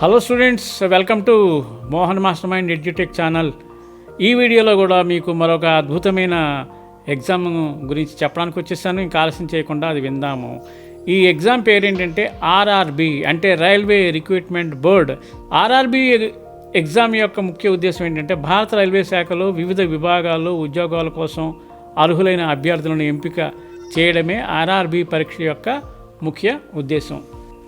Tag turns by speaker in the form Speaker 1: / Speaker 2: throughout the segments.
Speaker 1: Hello students welcome to Mohan Master Mind Edutech channel ఈ వీడియోలో కూడా మీకు మరొక అద్భుతమైన ఎగ్జామ్ గురించి చెప్పడానికి వచ్చేసాను. ఇంకా ఆలస్యం చేయకుండా అది విందాము. ఈ ఎగ్జామ్ పేరు ఏంటంటే ఆర్ఆర్బి అంటే railway recruitment board. RRB exam యొక్క ముఖ్య ఉద్దేశం ఏంటంటే భారత రైల్వే శాఖలో వివిధ విభాగాల్లో ఉద్యోగాల కోసం అర్హులైన అభ్యర్థులను ఎంపిక చేయడమే ఆర్ఆర్బి పరీక్ష యొక్క ముఖ్య ఉద్దేశం.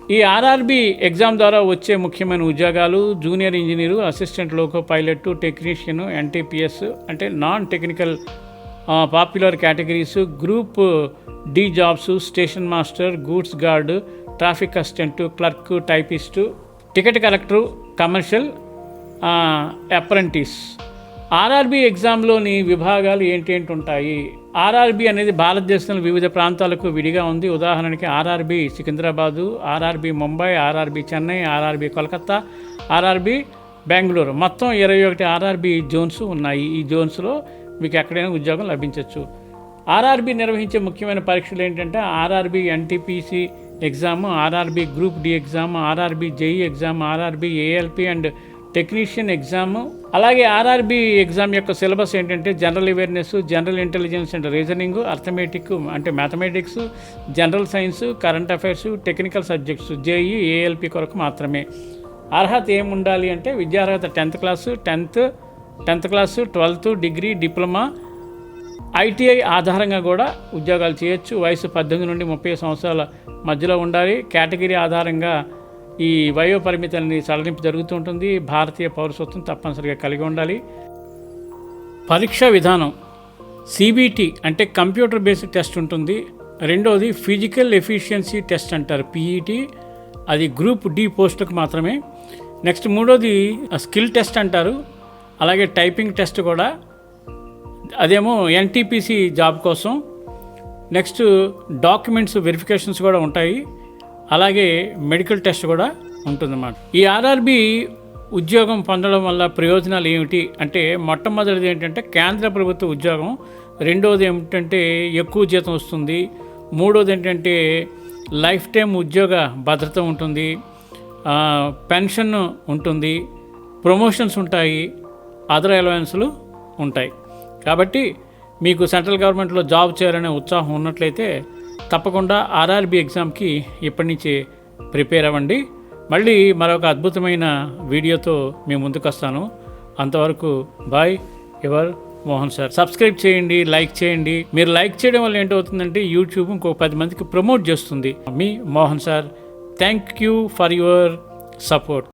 Speaker 1: ఈ ఆర్ఆర్బి ఎగ్జామ్ ద్వారా వచ్చే ముఖ్యమైన ఉద్యోగాలు junior engineer assistant loco pilot technician NTPS అంటే non technical popular categories group D jobs station master goods guard traffic assistant clerk typist ticket collector commercial apprentice RRB ఎగ్జామ్లోని విభాగాలు ఏంటి ఏంటి ఉంటాయి? ఆర్ఆర్బి అనేది భారతదేశంలో వివిధ ప్రాంతాలకు విడిగా ఉంది. ఉదాహరణకి RRB Secunderabad RRB Mumbai RRB Chennai RRB Kolkata RRB Bengaluru. మొత్తం ఇరవై ఒకటి ఆర్ఆర్బి జోన్స్ ఉన్నాయి. ఈ జోన్స్లో మీకు ఎక్కడైనా ఉద్యోగం లభించవచ్చు ఆర్ఆర్బి నిర్వహించే ముఖ్యమైన పరీక్షలు ఏంటంటే RRB NTPC exam RRB group D exam RRB JE exam RRB ALP and technician exam అలాగే ఆర్ఆర్బి ఎగ్జామ్ యొక్క సిలబస్ ఏంటంటే general awareness general intelligence and reasoning arithmetic అంటే mathematics general science current affairs technical subjects JE ALP కొరకు మాత్రమే. అర్హత ఏమి ఉండాలి అంటే విద్యార్హత tenth class tenth tenth class twelfth degree diploma ITI ఆధారంగా కూడా ఉద్యోగాలు చేయొచ్చు. వయసు పద్దెనిమిది నుండి ముప్పై సంవత్సరాల మధ్యలో ఉండాలి. కేటగిరీ ఆధారంగా ఈ వయో పరిమితులని సడలింపు జరుగుతూ ఉంటుంది. భారతీయ పౌరసత్వం తప్పనిసరిగా కలిగి ఉండాలి. పరీక్షా విధానం. సిబిటి అంటే కంప్యూటర్ బేస్డ్ టెస్ట్ ఉంటుంది. రెండోది ఫిజికల్ ఎఫిషియన్సీ టెస్ట్ అంటారు పీఈటీ అది గ్రూప్ డి పోస్టులకు మాత్రమే. నెక్స్ట్ మూడోది స్కిల్ టెస్ట్ అంటారు. అలాగే టైపింగ్ టెస్ట్ కూడా. అదేమో ఎన్టీపీసీ జాబ్ కోసం. నెక్స్ట్ డాక్యుమెంట్స్ వెరిఫికేషన్స్ కూడా ఉంటాయి. అలాగే మెడికల్ టెస్ట్ కూడా ఉంటుందన్నమాట. ఈ ఆర్ఆర్బి ఉద్యోగం పొందడం వల్ల ప్రయోజనాలు ఏమిటి? అంటే మొట్టమొదటిది ఏంటంటే కేంద్ర ప్రభుత్వ ఉద్యోగం రెండోది ఏమిటంటే ఎక్కువ జీతం వస్తుంది మూడోది ఏంటంటే లైఫ్ టైం ఉద్యోగ భద్రత ఉంటుంది పెన్షన్ ఉంటుంది ప్రమోషన్స్ ఉంటాయి అదర్ అలవెన్స్లు ఉంటాయి. కాబట్టి మీకు సెంట్రల్ గవర్నమెంట్లో జాబ్ చేయాలనే ఉత్సాహం ఉన్నట్లయితే తప్పకుండా ఆర్ఆర్బి ఎగ్జామ్కి ఇప్పటి నుంచే ప్రిపేర్ అవ్వండి. మళ్ళీ మరొక అద్భుతమైన వీడియోతో మీ ముందుకు వస్తాను అంతవరకు bye ever Mohan sir. Subscribe చేయండి లైక్ చేయండి. మీరు లైక్ చేయడం వల్ల ఏంటవుతుందంటే యూట్యూబ్ ఇంకో పది మందికి ప్రమోట్ చేస్తుంది. మీ Mohan sir thank you for your support.